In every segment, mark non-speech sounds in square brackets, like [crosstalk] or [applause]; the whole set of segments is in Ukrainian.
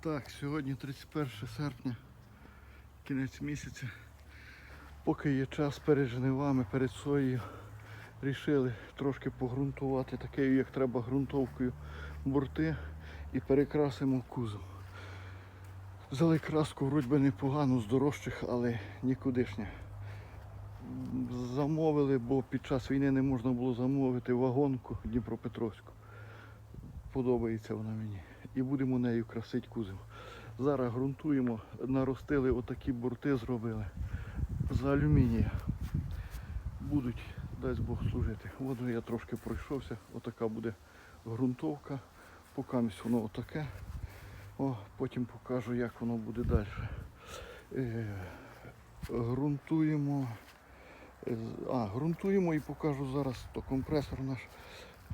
Так, сьогодні 31 серпня, кінець місяця. Поки є час перед жнивами, перед соєю, рішили трошки погрунтувати такою, як треба, ґрунтовкою борти і перекрасимо кузов. Взяли краску вроді би непогану з дорожчих, але нікудишня. Замовили, бо під час війни не можна було замовити вагонку Дніпропетровську. Подобається вона мені. І будемо нею красити кузов. Зараз ґрунтуємо, наростили отакі борти, зробили з алюмінія. Будуть, дасть Бог служити. От я трошки пройшовся, отака буде ґрунтовка. Поки воно отаке. О, потім покажу, як воно буде далі. Е, ґрунтуємо. е, А, ґрунтуємо і покажу зараз, то компресор наш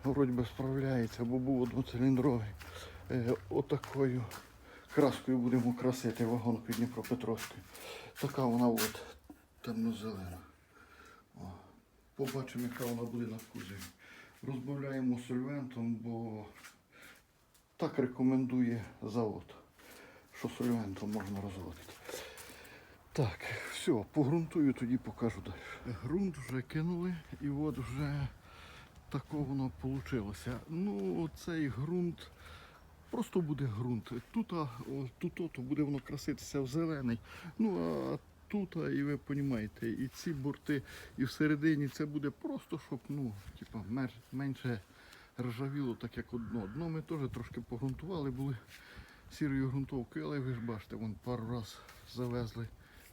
вроді би справляється, бо був одноциліндровий. Е, отакою краскою будемо красити вагонку Дніпропетровської. Така вона от темно-зелена. Побачимо, яка вона буде на кузові. Розбавляємо сольвентом, бо так рекомендує завод, що сольвентом можна розводити. Так, все, погрунтую, тоді покажу далі. Грунт вже кинули і от вже тако воно вийшло. Ну, цей ґрунт просто буде ґрунт. Тут, а, тут то буде воно краситися в зелений. Ну а тут, а, і ви розумієте, і ці борти, і всередині це буде просто, щоб ну, типа, менше ржавіло, так як одно. Дно ми теж трошки погрунтували, були сірою ґрунтовкою, але ви ж бачите, вон пару раз завезли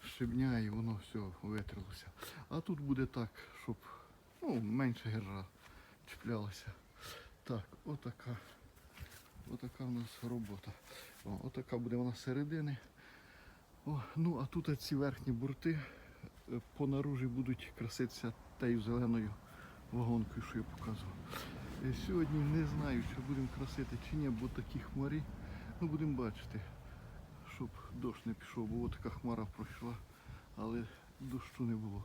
щебня і воно все витрилося. А тут буде так, щоб ну, менше гержа чіплялася. Так, отака. Отака в нас робота. О, отака буде вона середини. О, ну а тут ці верхні борти е, по наружі будуть краситися тією зеленою вагонкою, що я показував. Е, Сьогодні не знаю, чи будемо красити чи ні, бо такі хмарі. Ну будемо бачити, щоб дощ не пішов, бо така хмара пройшла, але дощу не було.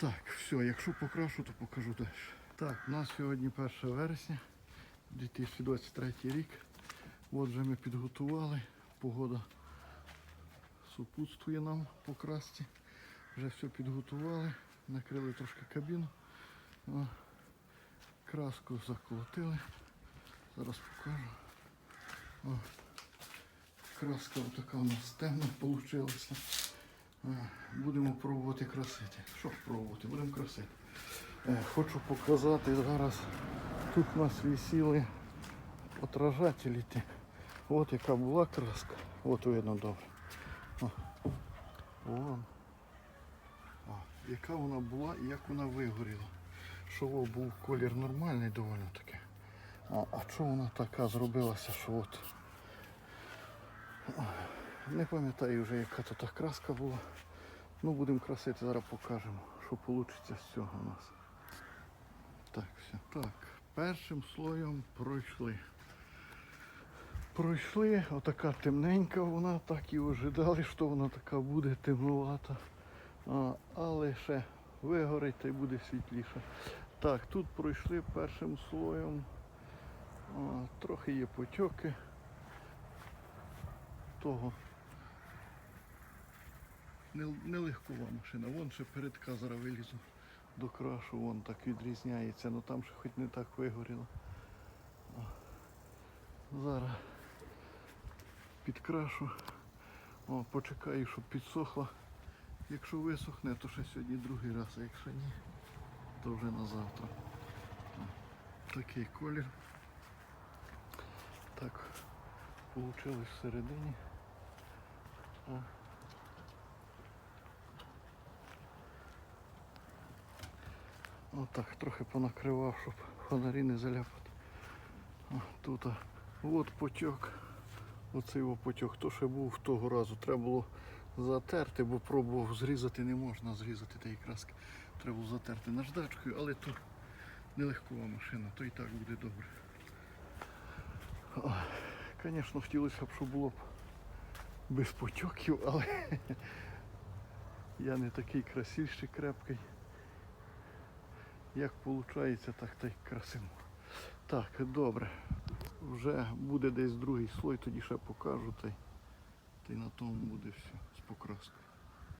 Так, все, якщо покрашу, то покажу далі. Так, у нас сьогодні 1 вересня, 2023 рік. От вже ми підготували. Погода супутствує нам по красці. Вже все підготували, накрили трошки кабіну. Краску заколотили. Зараз покажу. О, краска така у нас темна вийшла. Будемо пробувати красити. Що пробувати? Будемо красити. Е, Хочу показати зараз. Тут у нас висіли отражателі. От яка була краска. От видно добре. О. Вон. О, яка вона була і як вона вигоріла. Що о, був колір нормальний доволі таки. А, а чого вона така зробилася, що от. Не пам'ятаю вже яка то та краска була. Ну будемо красити, зараз покажемо, що вийде з цього у нас. Так, все. Так, першим слоєм пройшли. Пройшли, отака темненька вона, так і ожидали, що вона така буде темнувата. А, але ще вигорить та й буде світліше. Так, тут пройшли першим слоєм. А, трохи є потьоки того. Не- Нелегкова машина. Вон ще передка зараз вилізу до крашу, вон так відрізняється, але там ще хоч не так вигоріло. Зараз підкрашу. О, почекаю, щоб підсохла. Якщо висохне, то ще сьогодні другий раз, а якщо ні, то вже на завтра. Такий колір. Так вийшло всередині. О. Отак трохи понакривав, щоб фонарі не заляпати. Тут от потік. Оцей його потік. То ще був того разу. Треба було затерти, бо пробував зрізати не можна зрізати тієї краски. Треба було затерти наждачкою, але то нелегкова машина, то і так буде добре. Звісно, хотілося б, щоб було б без потьоків, але [laughs] я не такий красивший, крепкий. Як виходить, так та й красимо. Так, добре. вже буде десь другий слой, тоді ще покажу, та й, та й на тому буде все з покраскою.